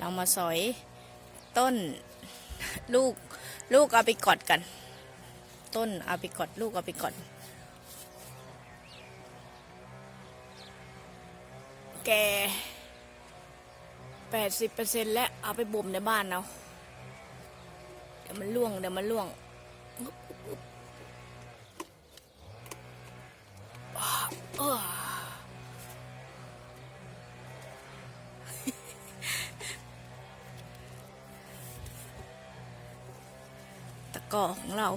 เรามาสอยต้นลูกลูกเอาไปกอดกัน ต้นเอาไปกอดลูกเอาไปกอดแกแปดสิบเปอร์เซ็นแล้วเอาไปบ่มในบ้านเราเดี๋ยวมันล่วงเดี๋ยวมันล่วงเออ กร้อของเรา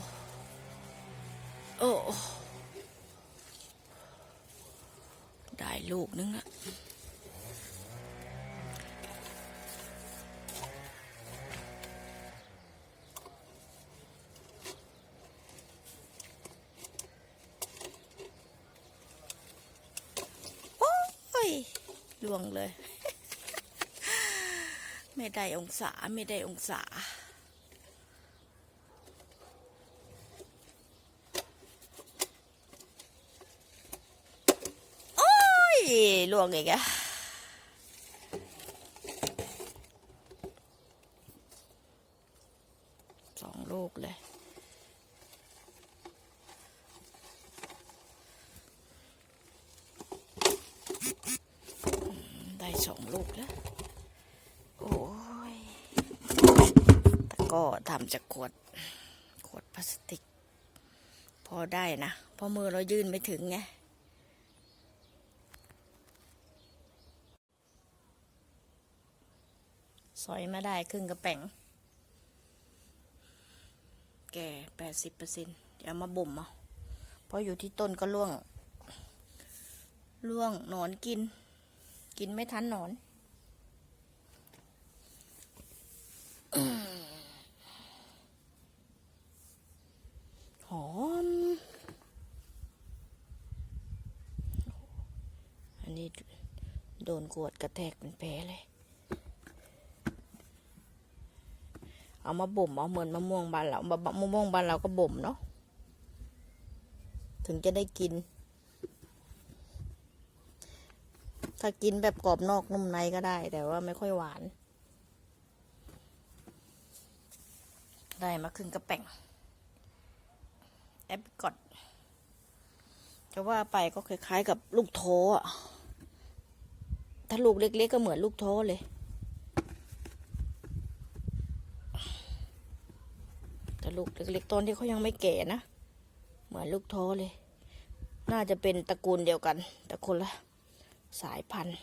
โอ้ ได้ลูกนึงละโอ้ยล่วงเลย ไม่ได้องศา ไม่ได้องศา โอ้ย ล่วงอีกอะสองลูกเลย ได้สองลูกแล้ว โอ้ยแต่ก็ทำจากขวด ขวดพลาสติก พอได้นะเพราะมือเรายื่นไม่ถึงไง สอยมาได้ครึ่งกระแป๋ง แก่แปดสิบเปอร์เซ็นเดี๋ยวมาบ่มเอาเพราะอยู่ที่ต้นก็ร่วง ร่วงหนอนกิน กินไม่ทันหนอนหอม อันนี้โดนกวดกระแทกเป็นแผลเลย เอามาบ่มเอาเหมือนมะม่วงบ้านเรามะมะม่วงบ้านเราก็บ่มเนาะถึงจะได้กิน ถ้ากินแบบกรอบนอกนุ่มในก็ได้ แต่ว่าไม่ค่อยหวาน ได้มาครึ่งกระแป่งแอปกอดจะว่าไปก็คล้ายๆกับลูกโทอะ ถ้าลูกเล็กๆก็เหมือนลูกโทเลย แต่ ลูกเล็กๆตอนที่เขายังไม่แก่นะ เหมือนลูกท้อเลย น่าจะเป็นตระกูลเดียวกัน แต่คนละสายพันธุ์